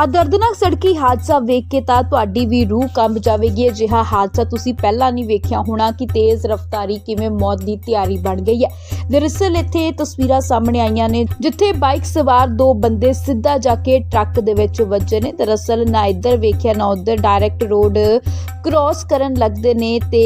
ਆ ਦਰਦਨਾਕ ਸੜਕੀ ਹਾਦਸਾ ਵੇਖ ਕੇ ਤਾਂ ਤੁਹਾਡੀ ਵੀ ਰੂਹ ਕੰਬ ਜਾਵੇਗੀ। ਅਜਿਹਾ ਹਾਦਸਾ ਤੁਸੀਂ ਪਹਿਲਾਂ ਨਹੀਂ ਵੇਖਿਆ ਹੋਣਾ ਕਿ ਤੇਜ਼ ਰਫ਼ਤਾਰੀ ਕਿਵੇਂ ਮੌਤ ਦੀ ਤਿਆਰੀ ਬਣ ਗਈ ਹੈ। ਦਰਅਸਲ ਇੱਥੇ ਇਹ ਤਸਵੀਰਾਂ ਸਾਹਮਣੇ ਆਈਆਂ ਨੇ, ਜਿੱਥੇ ਬਾਈਕ ਸਵਾਰ ਦੋ ਬੰਦੇ ਸਿੱਧਾ ਜਾ ਕੇ ਟਰੱਕ ਦੇ ਵਿੱਚ ਵੱਜੇ ਨੇ। ਦਰਅਸਲ ਨਾ ਇੱਧਰ ਵੇਖਿਆ, ਨਾ ਉੱਧਰ ਡਾਇਰੈਕਟ ਰੋਡ ਕ੍ਰਾਸ ਕਰਨ ਲੱਗਦੇ ਨੇ ਤੇ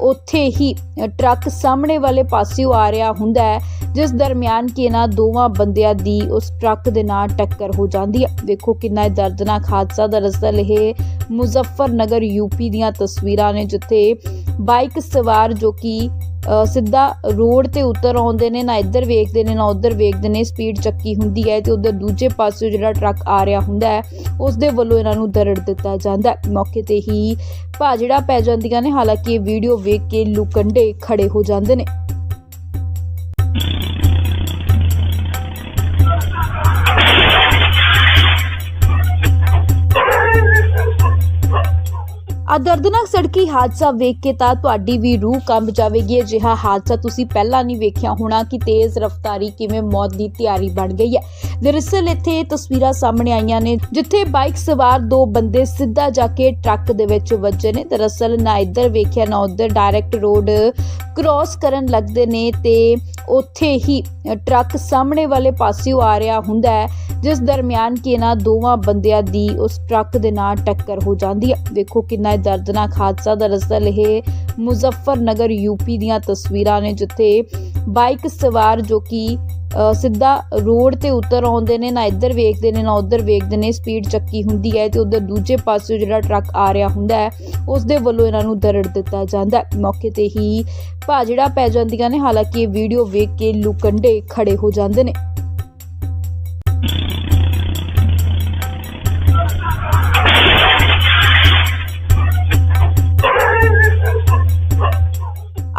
ਉੱਥੇ ਹੀ ਟਰੱਕ ਸਾਹਮਣੇ ਵਾਲੇ ਪਾਸਿਓਂ ਆ ਰਿਹਾ ਹੁੰਦਾ ਹੈ, ਜਿਸ ਦਰਮਿਆਨ ਕਿ ਇਹਨਾਂ ਦੋਵਾਂ ਬੰਦਿਆਂ ਦੀ ਉਸ ਟਰੱਕ ਦੇ ਨਾਲ ਟੱਕਰ ਹੋ ਜਾਂਦੀ ਹੈ। ਵੇਖੋ ਕਿੰਨਾ ਦਰਦਨਾਕ ਹਾਦਸਾ। ਦਰਅਸਲ ਇਹ ਮੁਜ਼ੱਫਰਨਗਰ ਯੂਪੀ ਦੀਆਂ ਤਸਵੀਰਾਂ ਨੇ, ਜਿੱਥੇ ਬਾਈਕ ਸਵਾਰ ਜੋ ਕਿ ਸਿੱਧਾ ਰੋਡ ਤੇ ਉਤਰ ਆਉਂਦੇ ਨੇ, ਨਾ ਇੱਧਰ ਵੇਖਦੇ ਨੇ, ਨਾ ਉੱਧਰ ਵੇਖਦੇ ਨੇ, ਸਪੀਡ ਚੱਕੀ ਹੁੰਦੀ ਹੈ ਤੇ ਉਧਰ ਦੂਜੇ ਪਾਸੇ ਜਿਹੜਾ ਟਰੱਕ ਆ ਰਿਹਾ ਹੁੰਦਾ ਹੈ ਉਸ ਦੇ ਵੱਲੋਂ ਇਹਨਾਂ ਨੂੰ ਦਰੜ ਦਿੱਤਾ ਜਾਂਦਾ ਮੌਕੇ ਤੇ ਹੀ ਭਾਜੜਾ ਪੈ ਜਾਂਦੀਆਂ ਨੇ, ਹਾਲਾਂਕਿ ਇਹ ਵੀਡੀਓ ਵੇਖ ਕੇ ਲੁਕੰਡੇ ਖੜੇ ਹੋ ਜਾਂਦੇ ਨੇ। ਆ ਦਰਦਨਾਕ ਸੜਕੀ ਹਾਦਸਾ ਵੇਖ ਕੇ ਤਾਂ ਤੁਹਾਡੀ ਵੀ ਰੂਹ ਕੰਬ ਜਾਵੇਗੀ। ਅਜਿਹਾ ਹਾਦਸਾ ਤੁਸੀਂ ਪਹਿਲਾਂ ਨਹੀਂ ਵੇਖਿਆ ਹੋਣਾ ਕਿ ਤੇਜ਼ ਰਫ਼ਤਾਰੀ ਕਿਵੇਂ ਮੌਤ ਦੀ ਤਿਆਰੀ ਬਣ ਗਈ ਹੈ। ਦਰਅਸਲ ਇੱਥੇ ਤਸਵੀਰਾਂ ਸਾਹਮਣੇ ਆਈਆਂ ਨੇ, ਜਿੱਥੇ ਬਾਈਕ ਸਵਾਰ ਦੋ ਬੰਦੇ ਸਿੱਧਾ ਜਾ ਕੇ ਟਰੱਕ ਦੇ ਵਿੱਚ ਵੱਜੇ ਨੇ। ਦਰਅਸਲ ਨਾ ਇੱਧਰ ਵੇਖਿਆ, ਨਾ ਉੱਧਰ ਡਾਇਰੈਕਟ ਰੋਡ ਕ੍ਰਾਸ ਕਰਨ ਲੱਗਦੇ ਨੇ ਤੇ ਉੱਥੇ ਹੀ ਟਰੱਕ ਸਾਹਮਣੇ ਵਾਲੇ ਪਾਸਿਓਂ ਆ ਰਿਹਾ ਹੁੰਦਾ ਹੈ, ਜਿਸ ਦਰਮਿਆਨ ਕਿ ਇਹਨਾਂ ਦੋਵਾਂ ਬੰਦਿਆਂ ਦੀ ਉਸ ਟਰੱਕ ਦੇ ਨਾਲ ਟੱਕਰ ਹੋ ਜਾਂਦੀ ਹੈ। ਵੇਖੋ ਕਿੰਨਾ ਦਰਦਨਾਕ ਹਾਦਸਾ। ਦਰਅਸਲ ਇਹ ਮੁਜ਼ੱਫਰਨਗਰ ਯੂਪੀ ਦੀਆਂ ਤਸਵੀਰਾਂ ਨੇ, ਜਿੱਥੇ ਬਾਈਕ ਸਵਾਰ ਜੋ ਕਿ ਸਿੱਧਾ ਰੋਡ ਤੇ ਉਤਰ ਆਉਂਦੇ ਨੇ, ਨਾ ਇੱਧਰ ਵੇਖਦੇ ਨੇ, ਨਾ ਉੱਧਰ ਵੇਖਦੇ ਨੇ ਸਪੀਡ ਚੱਕੀ ਹੁੰਦੀ ਹੈ ਤੇ ਉਧਰ ਦੂਜੇ ਪਾਸੇ ਜਿਹੜਾ ਟਰੱਕ ਆ ਰਿਹਾ ਹੁੰਦਾ ਹੈ ਉਸ ਦੇ ਵੱਲੋਂ ਇਹਨਾਂ ਨੂੰ ਦਰੜ ਦਿੱਤਾ ਜਾਂਦਾ ਮੌਕੇ ਤੇ ਹੀ ਭਾਜੜਾ ਪੈ ਜਾਂਦੀਆਂ ਨੇ, ਹਾਲਾਂਕਿ ਇਹ ਵੀਡੀਓ ਵੇਖ ਕੇ ਲੁਕੰਡੇ ਖੜੇ ਹੋ ਜਾਂਦੇ ਨੇ।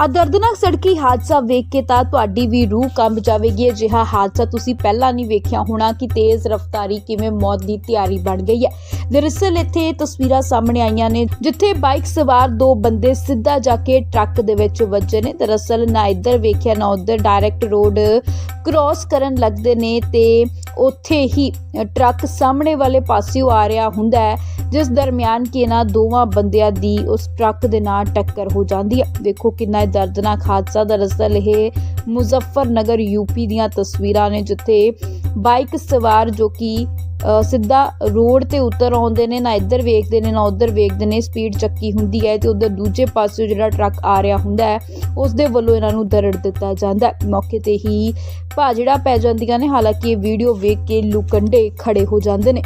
ਆ ਦਰਦਨਾਕ ਸੜਕੀ ਹਾਦਸਾ ਵੇਖ ਕੇ ਤਾਂ ਤੁਹਾਡੀ ਵੀ ਰੂਹ ਕੰਬ ਜਾਵੇਗੀ। ਅਜਿਹਾ ਹਾਦਸਾ ਤੁਸੀਂ ਪਹਿਲਾਂ ਨਹੀਂ ਵੇਖਿਆ ਹੋਣਾ ਕਿ ਤੇਜ਼ ਰਫ਼ਤਾਰੀ ਕਿਵੇਂ ਮੌਤ ਦੀ ਤਿਆਰੀ ਬਣ ਗਈ ਹੈ। ਦਰਅਸਲ ਇੱਥੇ ਤਸਵੀਰਾਂ ਸਾਹਮਣੇ ਆਈਆਂ ਨੇ, ਜਿੱਥੇ ਬਾਈਕ ਸਵਾਰ ਦੋ ਬੰਦੇ ਸਿੱਧਾ ਜਾ ਕੇ ਟਰੱਕ ਦੇ ਵਿੱਚ ਵੱਜੇ ਨੇ। ਦਰਅਸਲ ਨਾ ਇੱਧਰ ਵੇਖਿਆ, ਨਾ ਉੱਧਰ ਡਾਇਰੈਕਟ ਰੋਡ ਕ੍ਰਾਸ ਕਰਨ ਲੱਗਦੇ ਨੇ ਤੇ ਉੱਥੇ ਹੀ ਟਰੱਕ ਸਾਹਮਣੇ ਵਾਲੇ ਪਾਸਿਓਂ ਆ ਰਿਹਾ ਹੁੰਦਾ ਹੈ। ਜਿਸ ਦਰਮਿਆਨ ਕਿ ਇਹਨਾਂ ਦੋਵਾਂ ਬੰਦਿਆਂ ਦੀ ਉਸ ਟਰੱਕ ਦੇ ਨਾਲ ਟੱਕਰ ਹੋ ਜਾਂਦੀ ਹੈ। ਵੇਖੋ ਕਿੰਨਾ ਦਰਦਨਾਕ ਹਾਦਸਾ। ਦਰਅਸਲ ਇਹ ਮੁਜ਼ੱਫਰਨਗਰ ਯੂਪੀ ਦੀਆਂ ਤਸਵੀਰਾਂ ਨੇ, ਜਿੱਥੇ ਬਾਈਕ ਸਵਾਰ ਜੋ ਕਿ ਸਿੱਧਾ ਰੋਡ ਤੇ ਉਤਰ ਆਉਂਦੇ ਨੇ, ਨਾ ਇੱਧਰ ਵੇਖਦੇ ਨੇ, ਨਾ ਉੱਧਰ ਵੇਖਦੇ ਨੇ, ਸਪੀਡ ਚੱਕੀ ਹੁੰਦੀ ਹੈ ਤੇ ਉਧਰ ਦੂਜੇ ਪਾਸੇ ਜਿਹੜਾ ਟਰੱਕ ਆ ਰਿਹਾ ਹੁੰਦਾ ਹੈ ਉਸ ਦੇ ਵੱਲੋਂ ਇਹਨਾਂ ਨੂੰ ਦਰੜ ਦਿੱਤਾ ਜਾਂਦਾ ਮੌਕੇ ਤੇ ਹੀ ਭਾਜੜਾ ਪੈ ਜਾਂਦੀਆਂ ਨੇ, ਹਾਲਾਂਕਿ ਇਹ ਵੀਡੀਓ ਵੇਖ ਕੇ ਲੁਕੰਡੇ ਖੜੇ ਹੋ ਜਾਂਦੇ ਨੇ।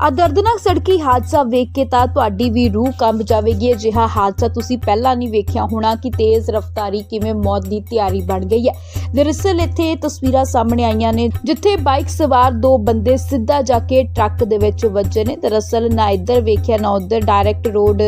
ਆ ਦਰਦਨਾਕ ਸੜਕੀ ਹਾਦਸਾ ਵੇਖ ਕੇ ਤਾਂ ਤੁਹਾਡੀ ਵੀ ਰੂਹ ਕੰਬ ਜਾਵੇਗੀ। ਅਜਿਹਾ ਹਾਦਸਾ ਤੁਸੀਂ ਪਹਿਲਾਂ ਨਹੀਂ ਵੇਖਿਆ ਹੋਣਾ ਕਿ ਤੇਜ਼ ਰਫ਼ਤਾਰੀ ਕਿਵੇਂ ਮੌਤ ਦੀ ਤਿਆਰੀ ਬਣ ਗਈ ਹੈ। ਦਰਅਸਲ ਇੱਥੇ ਇਹ ਤਸਵੀਰਾਂ ਸਾਹਮਣੇ ਆਈਆਂ ਨੇ, ਜਿੱਥੇ ਬਾਈਕ ਸਵਾਰ ਦੋ ਬੰਦੇ ਸਿੱਧਾ ਜਾ ਕੇ ਟਰੱਕ ਦੇ ਵਿੱਚ ਵੱਜੇ ਨੇ। ਦਰਅਸਲ ਨਾ ਇੱਧਰ ਵੇਖਿਆ, ਨਾ ਉੱਧਰ ਡਾਇਰੈਕਟ ਰੋਡ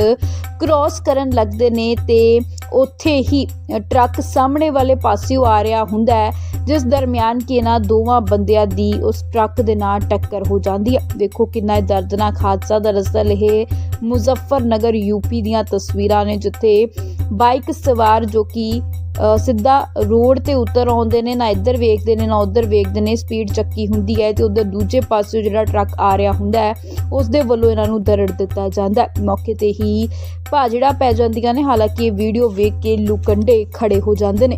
ਕ੍ਰਾਸ ਕਰਨ ਲੱਗਦੇ ਨੇ ਤੇ ਉੱਥੇ ਹੀ ਟਰੱਕ ਸਾਹਮਣੇ ਵਾਲੇ ਪਾਸਿਓਂ ਆ ਰਿਹਾ ਹੁੰਦਾ ਹੈ। ਜਿਸ ਦਰਮਿਆਨ ਕਿ ਇਹਨਾਂ ਦੋਵਾਂ ਬੰਦਿਆਂ ਦੀ ਉਸ ਟਰੱਕ ਦੇ ਨਾਲ ਟੱਕਰ ਹੋ ਜਾਂਦੀ ਹੈ। ਵੇਖੋ ਕਿੰਨਾ ਦਰਦਨਾਕ ਹਾਦਸਾ ਦਰਅਸਲ ਇਹ ਮੁਜ਼ੱਫਰਨਗਰ ਯੂਪੀ ਦੀਆਂ ਤਸਵੀਰਾਂ ਨੇ, ਜਿੱਥੇ ਬਾਈਕ ਸਵਾਰ ਜੋ ਕਿ ਸਿੱਧਾ ਰੋਡ ਤੇ ਉਤਰ ਆਉਂਦੇ ਨੇ, ਨਾ ਇੱਧਰ ਵੇਖਦੇ ਨੇ, ਨਾ ਉੱਧਰ ਵੇਖਦੇ ਨੇ, ਸਪੀਡ ਚੱਕੀ ਹੁੰਦੀ ਹੈ ਤੇ ਉਧਰ ਦੂਜੇ ਪਾਸੇ ਜਿਹੜਾ ਟਰੱਕ ਆ ਰਿਹਾ ਹੁੰਦਾ ਹੈ, ਉਸ ਦੇ ਵੱਲੋਂ ਇਹਨਾਂ ਨੂੰ ਦਰੜ ਦਿੱਤਾ ਜਾਂਦਾ ਮੌਕੇ ਤੇ ਹੀ ਭਾਜੜਾ ਪੈ ਜਾਂਦੀਆਂ ਨੇ, ਹਾਲਾਂਕਿ ਇਹ ਵੀਡੀਓ ਵੇਖ ਕੇ ਲੁਕੰਡੇ ਖੜੇ ਹੋ ਜਾਂਦੇ ਨੇ।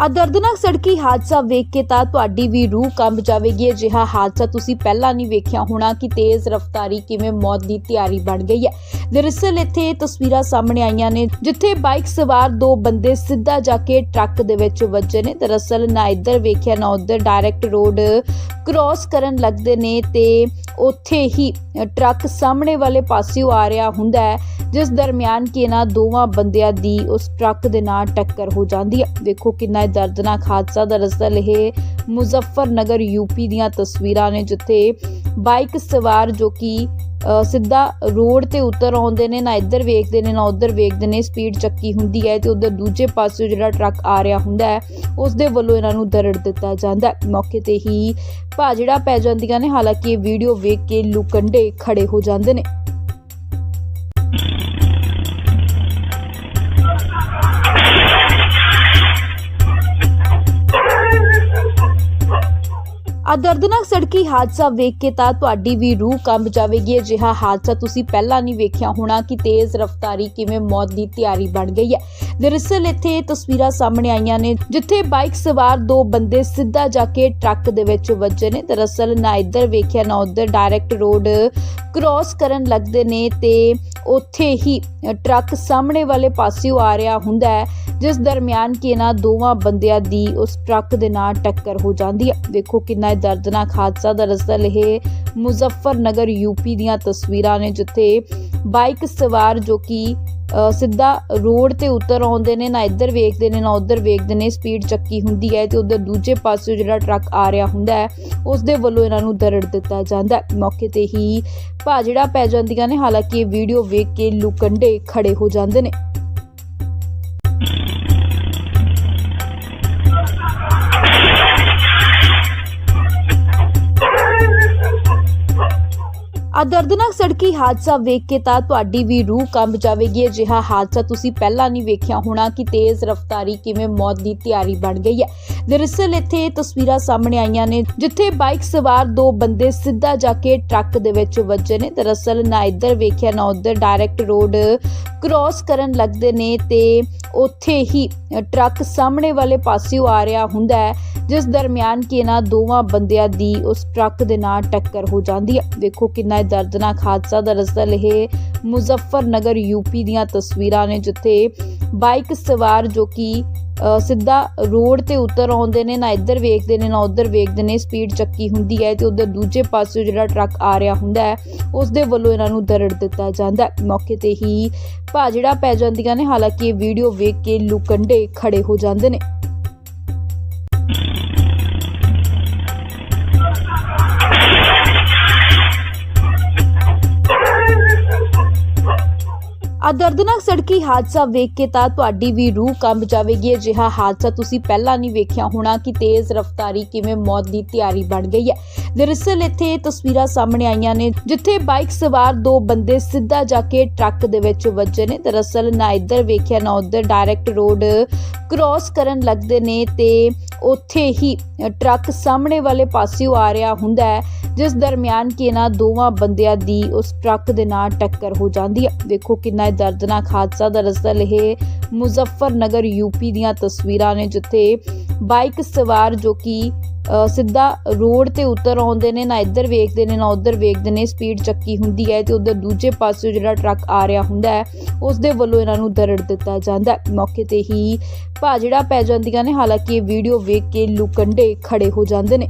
ਆ ਦਰਦਨਾਕ ਸੜਕੀ ਹਾਦਸਾ ਵੇਖ ਕੇ ਤਾਂ ਤੁਹਾਡੀ ਵੀ ਰੂਹ ਕੰਬ ਜਾਵੇਗੀ। ਅਜਿਹਾ ਹਾਦਸਾ ਤੁਸੀਂ ਪਹਿਲਾਂ ਨਹੀਂ ਵੇਖਿਆ ਹੋਣਾ ਕਿ ਤੇਜ਼ ਰਫ਼ਤਾਰੀ ਕਿਵੇਂ ਮੌਤ ਦੀ ਤਿਆਰੀ ਬਣ ਗਈ ਹੈ। ਦਰਅਸਲ ਇੱਥੇ ਤਸਵੀਰਾਂ ਸਾਹਮਣੇ ਆਈਆਂ ਨੇ, ਜਿੱਥੇ ਬਾਈਕ ਸਵਾਰ ਦੋ ਬੰਦੇ ਸਿੱਧਾ ਜਾ ਕੇ ਟਰੱਕ ਦੇ ਵਿੱਚ ਵੱਜੇ ਨੇ। ਦਰਅਸਲ ਨਾ ਇੱਧਰ ਵੇਖਿਆ, ਨਾ ਉੱਧਰ ਡਾਇਰੈਕਟ ਰੋਡ ਕ੍ਰਾਸ ਕਰਨ ਲੱਗਦੇ ਨੇ ਤੇ ਉੱਥੇ ਹੀ ਟਰੱਕ ਸਾਹਮਣੇ ਵਾਲੇ ਪਾਸਿਓਂ ਆ ਰਿਹਾ ਹੁੰਦਾ ਹੈ, ਜਿਸ ਦਰਮਿਆਨ ਕਿ ਇਹਨਾਂ ਦੋਵਾਂ ਬੰਦਿਆਂ ਦੀ ਉਸ ਟਰੱਕ ਦੇ ਨਾਲ ਟੱਕਰ ਹੋ ਜਾਂਦੀ ਹੈ। ਵੇਖੋ ਕਿੰਨਾ ਦਰਦਨਾਕ ਹਾਦਸਾ। ਦਰਅਸਲ ਇਹ ਮੁਜ਼ੱਫਰਨਗਰ ਯੂਪੀ ਦੀਆਂ ਤਸਵੀਰਾਂ ਨੇ, ਜਿੱਥੇ ਬਾਈਕ ਸਵਾਰ ਜੋ ਕਿ ਸਿੱਧਾ ਰੋਡ ਤੇ ਉਤਰ ਆਉਂਦੇ ਨੇ, ਨਾ ਇੱਧਰ ਵੇਖਦੇ ਨੇ, ਨਾ ਉੱਧਰ ਵੇਖਦੇ ਨੇ, ਸਪੀਡ ਚੱਕੀ ਹੁੰਦੀ ਹੈ ਤੇ ਉਧਰ ਦੂਜੇ ਪਾਸੇ ਜਿਹੜਾ ਟਰੱਕ ਆ ਰਿਹਾ ਹੁੰਦਾ ਹੈ ਉਸ ਦੇ ਵੱਲੋਂ ਇਹਨਾਂ ਨੂੰ ਦਰੜ ਦਿੱਤਾ ਜਾਂਦਾ ਮੌਕੇ ਤੇ ਹੀ ਭਾਜੜਾ ਪੈ ਜਾਂਦੀਆਂ ਨੇ, ਹਾਲਾਂਕਿ ਇਹ ਵੀਡੀਓ ਵੇਖ ਕੇ ਲੁਕੰਡੇ ਖੜੇ ਹੋ ਜਾਂਦੇ ਨੇ। ਆ ਦਰਦਨਾਕ ਸੜਕੀ ਹਾਦਸਾ ਵੇਖ ਕੇ ਤਾਂ ਤੁਹਾਡੀ ਵੀ ਰੂਹ ਕੰਬ ਜਾਵੇਗੀ। ਅਜਿਹਾ ਹਾਦਸਾ ਤੁਸੀਂ ਪਹਿਲਾਂ ਨਹੀਂ ਵੇਖਿਆ ਹੋਣਾ ਕਿ ਤੇਜ਼ ਰਫ਼ਤਾਰੀ ਕਿਵੇਂ ਮੌਤ ਦੀ ਤਿਆਰੀ ਬਣ ਗਈ ਹੈ। ਦਰਅਸਲ ਇੱਥੇ ਇਹ ਤਸਵੀਰਾਂ ਸਾਹਮਣੇ ਆਈਆਂ ਨੇ, ਜਿੱਥੇ ਬਾਈਕ ਸਵਾਰ ਦੋ ਬੰਦੇ ਸਿੱਧਾ ਜਾ ਕੇ ਟਰੱਕ ਦੇ ਵਿੱਚ ਵੱਜੇ ਨੇ। ਦਰਅਸਲ ਨਾ ਇੱਧਰ ਵੇਖਿਆ, ਨਾ ਉੱਧਰ ਡਾਇਰੈਕਟ ਰੋਡ ਕ੍ਰਾਸ ਕਰਨ ਲੱਗਦੇ ਨੇ ਤੇ ਉੱਥੇ ਹੀ ਟਰੱਕ ਸਾਹਮਣੇ ਵਾਲੇ ਪਾਸਿਓਂ ਆ ਰਿਹਾ ਹੁੰਦਾ ਹੈ। ਜਿਸ ਦਰਮਿਆਨ ਕਿ ਇਹਨਾਂ ਦੋਵਾਂ ਬੰਦਿਆਂ ਦੀ ਉਸ ਟਰੱਕ ਦੇ ਨਾਲ ਟੱਕਰ ਹੋ ਜਾਂਦੀ ਹੈ। ਵੇਖੋ ਕਿੰਨਾ ਦਰਦਨਾਕ ਹਾਦਸਾ ਦਰਅਸਲ ਇਹ ਮੁਜ਼ੱਫਰਨਗਰ ਯੂਪੀ ਦੀਆਂ ਤਸਵੀਰਾਂ ਨੇ, ਜਿੱਥੇ ਬਾਈਕ ਸਵਾਰ ਜੋ ਕਿ ਸਿੱਧਾ ਰੋਡ ਤੇ ਉਤਰ ਆਉਂਦੇ ਨੇ, ਨਾ ਇੱਧਰ ਵੇਖਦੇ ਨੇ, ਨਾ ਉੱਧਰ ਵੇਖਦੇ ਨੇ, ਸਪੀਡ ਚੱਕੀ ਹੁੰਦੀ ਹੈ ਤੇ ਉਧਰ ਦੂਜੇ ਪਾਸੇ ਜਿਹੜਾ ਟਰੱਕ ਆ ਰਿਹਾ ਹੁੰਦਾ ਹੈ, ਉਸ ਦੇ ਵੱਲੋਂ ਇਹਨਾਂ ਨੂੰ ਦਰੜ ਦਿੱਤਾ ਜਾਂਦਾ ਮੌਕੇ ਤੇ ਹੀ ਭਾਜੜਾ ਪੈ ਜਾਂਦੀਆਂ ਨੇ, ਹਾਲਾਂਕਿ ਇਹ ਵੀਡੀਓ ਵੇਖ ਕੇ ਲੁਕੰਡੇ ਖੜੇ ਹੋ ਜਾਂਦੇ ਨੇ। ਆ ਦਰਦਨਾਕ ਸੜਕੀ ਹਾਦਸਾ ਵੇਖ ਕੇ ਤਾਂ ਤੁਹਾਡੀ ਵੀ ਰੂਹ ਕੰਬ ਜਾਵੇਗੀ। ਅਜਿਹਾ ਹਾਦਸਾ ਤੁਸੀਂ ਪਹਿਲਾਂ ਨਹੀਂ ਵੇਖਿਆ ਹੋਣਾ ਕਿ ਤੇਜ਼ ਰਫ਼ਤਾਰੀ ਕਿਵੇਂ ਮੌਤ ਦੀ ਤਿਆਰੀ ਬਣ ਗਈ ਹੈ। ਦਰਅਸਲ ਇੱਥੇ ਤਸਵੀਰਾਂ ਸਾਹਮਣੇ ਆਈਆਂ ਨੇ, ਜਿੱਥੇ ਬਾਈਕ ਸਵਾਰ ਦੋ ਬੰਦੇ ਸਿੱਧਾ ਜਾ ਕੇ ਟਰੱਕ ਦੇ ਵਿੱਚ ਵੱਜੇ ਨੇ। ਦਰਅਸਲ ਨਾ ਇੱਧਰ ਵੇਖਿਆ, ਨਾ ਉੱਧਰ ਡਾਇਰੈਕਟ ਰੋਡ ਕ੍ਰਾਸ ਕਰਨ ਲੱਗਦੇ ਨੇ ਤੇ ਉੱਥੇ ਹੀ ਟਰੱਕ ਸਾਹਮਣੇ ਵਾਲੇ ਪਾਸਿਓਂ ਆ ਰਿਹਾ ਹੁੰਦਾ ਹੈ। ਜਿਸ ਦਰਮਿਆਨ ਕਿ ਇਹਨਾਂ ਦੋਵਾਂ ਬੰਦਿਆਂ ਦੀ ਉਸ ਟਰੱਕ ਦੇ ਨਾਲ ਟੱਕਰ ਹੋ ਜਾਂਦੀ ਹੈ। ਵੇਖੋ ਕਿੰਨਾ ਦਰਦਨਾਕ ਹਾਦਸਾ ਦਰਅਸਲ ਇਹ ਮੁਜ਼ੱਫਰਨਗਰ ਯੂਪੀ ਦੀਆਂ ਤਸਵੀਰਾਂ ਨੇ, ਜਿੱਥੇ ਬਾਈਕ ਸਵਾਰ ਜੋ ਕਿ ਸਿੱਧਾ ਰੋਡ ਤੇ ਉਤਰ ਆਉਂਦੇ ਨੇ, ਨਾ ਇੱਧਰ ਵੇਖਦੇ ਨੇ, ਨਾ ਉੱਧਰ ਵੇਖਦੇ ਨੇ, ਸਪੀਡ ਚੱਕੀ ਹੁੰਦੀ ਹੈ ਤੇ ਉਧਰ ਦੂਜੇ ਪਾਸੇ ਜਿਹੜਾ ਟਰੱਕ ਆ ਰਿਹਾ ਹੁੰਦਾ ਹੈ ਉਸ ਦੇ ਵੱਲੋਂ ਇਹਨਾਂ ਨੂੰ ਦਰੜ ਦਿੱਤਾ ਜਾਂਦਾ ਮੌਕੇ ਤੇ ਹੀ ਭਾਜੜਾ ਪੈ ਜਾਂਦੀਆਂ ਨੇ, ਹਾਲਾਂਕਿ ਇਹ ਵੀਡੀਓ ਵੇਖ ਕੇ ਲੁਕੰਡੇ ਖੜੇ ਹੋ ਜਾਂਦੇ ਨੇ। ਆ ਦਰਦਨਾਕ ਸੜਕੀ ਹਾਦਸਾ ਵੇਖ ਕੇ ਤਾਂ ਤੁਹਾਡੀ ਵੀ ਰੂਹ ਕੰਬ ਜਾਵੇਗੀ। ਅਜਿਹਾ ਹਾਦਸਾ ਤੁਸੀਂ ਪਹਿਲਾਂ ਨਹੀਂ ਵੇਖਿਆ ਹੋਣਾ ਕਿ ਤੇਜ਼ ਰਫ਼ਤਾਰੀ ਕਿਵੇਂ ਮੌਤ ਦੀ ਤਿਆਰੀ ਬਣ ਗਈ ਹੈ। ਦਰਅਸਲ ਇੱਥੇ ਤਸਵੀਰਾਂ ਸਾਹਮਣੇ ਆਈਆਂ ਨੇ, ਜਿੱਥੇ ਬਾਈਕ ਸਵਾਰ ਦੋ ਬੰਦੇ ਸਿੱਧਾ ਜਾ ਕੇ ਟਰੱਕ ਦੇ ਵਿੱਚ ਵੱਜੇ ਨੇ। ਦਰਅਸਲ ਨਾ ਇੱਧਰ ਵੇਖਿਆ, ਨਾ ਉੱਧਰ ਡਾਇਰੈਕਟ ਰੋਡ ਕ੍ਰਾਸ ਕਰਨ ਲੱਗਦੇ ਨੇ ਤੇ ਉੱਥੇ ਹੀ ਟਰੱਕ ਸਾਹਮਣੇ ਵਾਲੇ ਪਾਸਿਓਂ ਆ ਰਿਹਾ ਹੁੰਦਾ ਹੈ। ਜਿਸ ਦਰਮਿਆਨ ਕਿ ਇਹਨਾਂ ਦੋਵਾਂ ਬੰਦਿਆਂ ਦੀ ਉਸ ਟਰੱਕ ਦੇ ਨਾਲ ਟੱਕਰ ਹੋ ਜਾਂਦੀ ਹੈ। ਵੇਖੋ ਕਿੰਨਾ ਦਰਦਨਾਕ ਹਾਦਸਾ। ਦਰਅਸਲ ਇਹ ਮੁਜ਼ੱਫਰਨਗਰ ਯੂਪੀ ਦੀਆਂ ਤਸਵੀਰਾਂ ਨੇ, ਜਿੱਥੇ ਬਾਈਕ ਸਵਾਰ ਜੋ ਕਿ ਸਿੱਧਾ ਰੋਡ ਤੇ ਉਤਰ ਆਉਂਦੇ ਨੇ, ਨਾ ਇੱਧਰ ਵੇਖਦੇ ਨੇ, ਨਾ ਉੱਧਰ ਵੇਖਦੇ ਨੇ, ਸਪੀਡ ਚੱਕੀ ਹੁੰਦੀ ਹੈ ਤੇ ਉਧਰ ਦੂਜੇ ਪਾਸੇ ਜਿਹੜਾ ਟਰੱਕ ਆ ਰਿਹਾ ਹੁੰਦਾ ਹੈ ਉਸ ਦੇ ਵੱਲੋਂ ਇਹਨਾਂ ਨੂੰ ਦਰੜ ਦਿੱਤਾ ਜਾਂਦਾ ਮੌਕੇ ਤੇ ਹੀ ਭਾਜੜਾ ਪੈ ਜਾਂਦੀਆਂ ਨੇ, ਹਾਲਾਂਕਿ ਇਹ ਵੀਡੀਓ ਵੇਖ ਕੇ ਲੁਕੰਡੇ ਖੜੇ ਹੋ ਜਾਂਦੇ ਨੇ।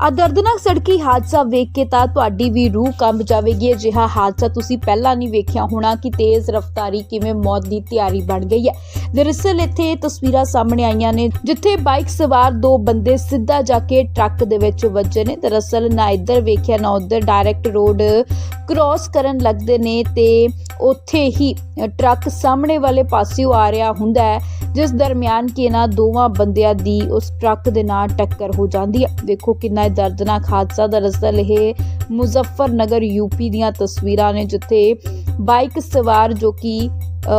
ਆ ਦਰਦਨਾਕ ਸੜਕੀ ਹਾਦਸਾ ਵੇਖ ਕੇ ਤਾਂ ਤੁਹਾਡੀ ਵੀ ਰੂਹ ਕੰਬ ਜਾਵੇਗੀ। ਅਜਿਹਾ ਹਾਦਸਾ ਤੁਸੀਂ ਪਹਿਲਾਂ ਨਹੀਂ ਵੇਖਿਆ ਹੋਣਾ ਕਿ ਤੇਜ਼ ਰਫ਼ਤਾਰੀ ਕਿਵੇਂ ਮੌਤ ਦੀ ਤਿਆਰੀ ਬਣ ਗਈ ਹੈ। ਦਰਅਸਲ ਇੱਥੇ ਤਸਵੀਰਾਂ ਸਾਹਮਣੇ ਆਈਆਂ ਨੇ, ਜਿੱਥੇ ਬਾਈਕ ਸਵਾਰ ਦੋ ਬੰਦੇ ਸਿੱਧਾ ਜਾ ਕੇ ਟਰੱਕ ਦੇ ਵਿੱਚ ਵੱਜੇ ਨੇ। ਦਰਅਸਲ ਨਾ ਇੱਧਰ ਵੇਖਿਆ, ਨਾ ਉੱਧਰ ਡਾਇਰੈਕਟ ਰੋਡ ਕ੍ਰਾਸ ਕਰਨ ਲੱਗਦੇ ਨੇ ਤੇ ਉੱਥੇ ਹੀ ਟਰੱਕ ਸਾਹਮਣੇ ਵਾਲੇ ਪਾਸਿਓਂ ਆ ਰਿਹਾ ਹੁੰਦਾ ਹੈ। ਜਿਸ ਦਰਮਿਆਨ ਕਿ ਇਹਨਾਂ ਦੋਵਾਂ ਬੰਦਿਆਂ ਦੀ ਉਸ ਟਰੱਕ ਦੇ ਨਾਲ ਟੱਕਰ ਹੋ ਜਾਂਦੀ ਹੈ। ਵੇਖੋ ਕਿੰਨਾ ਦਰਦਨਾਕ ਹਾਦਸਾ ਦਰਅਸਲ ਇਹ ਮੁਜ਼ੱਫਰਨਗਰ ਯੂਪੀ ਦੀਆਂ ਤਸਵੀਰਾਂ ਨੇ, ਜਿੱਥੇ ਬਾਈਕ ਸਵਾਰ ਜੋ ਕਿ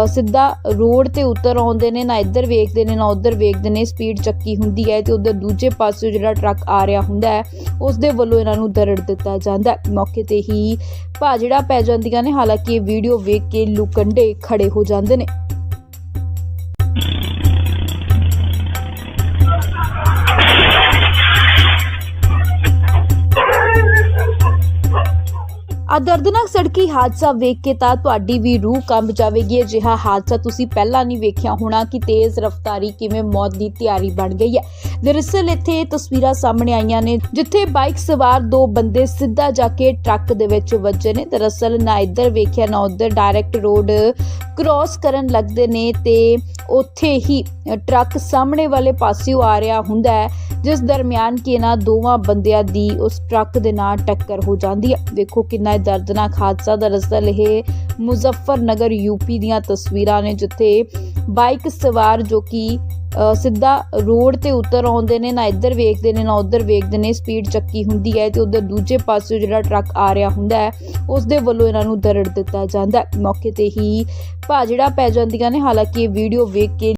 ਸਿੱਧਾ ਰੋਡ ਤੇ ਉਤਰ ਆਉਂਦੇ ਨੇ, ਨਾ ਇੱਧਰ ਵੇਖਦੇ ਨੇ, ਨਾ ਉੱਧਰ ਵੇਖਦੇ ਨੇ, ਸਪੀਡ ਚੱਕੀ ਹੁੰਦੀ ਹੈ ਤੇ ਉਧਰ ਦੂਜੇ ਪਾਸੇ ਜਿਹੜਾ ਟਰੱਕ ਆ ਰਿਹਾ ਹੁੰਦਾ ਹੈ, ਉਸ ਦੇ ਵੱਲੋਂ ਇਹਨਾਂ ਨੂੰ ਦਰੜ ਦਿੱਤਾ ਜਾਂਦਾ ਮੌਕੇ ਤੇ ਹੀ ਭਾਜੜਾ ਪੈ ਜਾਂਦੀਆਂ ਨੇ, ਹਾਲਾਂਕਿ ਇਹ ਵੀਡੀਓ ਵੇਖ ਕੇ ਲੁਕੰਡੇ ਖੜੇ ਹੋ ਜਾਂਦੇ ਨੇ। ਆ ਦਰਦਨਾਕ ਸੜਕੀ ਹਾਦਸਾ ਵੇਖ ਕੇ ਤਾਂ ਤੁਹਾਡੀ ਵੀ ਰੂਹ ਕੰਬ ਜਾਵੇਗੀ। ਅਜਿਹਾ ਹਾਦਸਾ ਤੁਸੀਂ ਪਹਿਲਾਂ ਨਹੀਂ ਵੇਖਿਆ ਹੋਣਾ ਕਿ ਤੇਜ਼ ਰਫ਼ਤਾਰੀ ਕਿਵੇਂ ਮੌਤ ਦੀ ਤਿਆਰੀ ਬਣ ਗਈ ਹੈ। ਦਰਅਸਲ ਇੱਥੇ ਤਸਵੀਰਾਂ ਸਾਹਮਣੇ ਆਈਆਂ ਨੇ, ਜਿੱਥੇ ਬਾਈਕ ਸਵਾਰ ਦੋ ਬੰਦੇ ਸਿੱਧਾ ਜਾ ਕੇ ਟਰੱਕ ਦੇ ਵਿੱਚ ਵੱਜੇ ਨੇ। ਦਰਅਸਲ ਨਾ ਇੱਧਰ ਵੇਖਿਆ, ਨਾ ਉੱਧਰ ਡਾਇਰੈਕਟ ਰੋਡ ਕ੍ਰਾਸ ਕਰਨ ਲੱਗਦੇ ਨੇ ਤੇ ਉੱਥੇ ਹੀ ਟਰੱਕ ਸਾਹਮਣੇ ਵਾਲੇ ਪਾਸਿਓਂ ਆ ਰਿਹਾ ਹੁੰਦਾ ਹੈ, ਜਿਸ ਦਰਮਿਆਨ ਕਿ ਇਹਨਾਂ ਦੋਵਾਂ ਬੰਦਿਆਂ ਦੀ ਉਸ ਟਰੱਕ ਦੇ ਨਾਲ ਟੱਕਰ ਹੋ ਜਾਂਦੀ ਹੈ। ਵੇਖੋ ਕਿੰਨਾ ਦਰਦਨਾਕ ਹਾਦਸਾ। ਦਰਅਸਲ ਇਹ ਮੁਜ਼ੱਫਰਨਗਰ ਯੂਪੀ ਦੀਆਂ ਤਸਵੀਰਾਂ ਨੇ, ਜਿੱਥੇ ਬਾਈਕ ਸਵਾਰ ਜੋ ਕਿ ਸਿੱਧਾ ਰੋਡ ਤੇ ਉਤਰ ਆਉਂਦੇ ਨੇ, ਨਾ ਇੱਧਰ ਵੇਖਦੇ ਨੇ, ਨਾ ਉੱਧਰ ਵੇਖਦੇ ਨੇ, ਸਪੀਡ ਚੱਕੀ ਹੁੰਦੀ ਹੈ ਤੇ ਉਧਰ ਦੂਜੇ ਪਾਸੇ ਜਿਹੜਾ ਟਰੱਕ ਆ ਰਿਹਾ ਹੁੰਦਾ ਹੈ ਉਸ ਦੇ ਵੱਲੋਂ ਇਹਨਾਂ ਨੂੰ ਦਰੜ ਦਿੱਤਾ ਜਾਂਦਾ ਮੌਕੇ ਤੇ ਹੀ ਭਾਜੜਾ ਪੈ ਜਾਂਦੀਆਂ ਨੇ, ਹਾਲਾਂਕਿ ਇਹ ਵੀਡੀਓ ਵੇਖ ਕੇ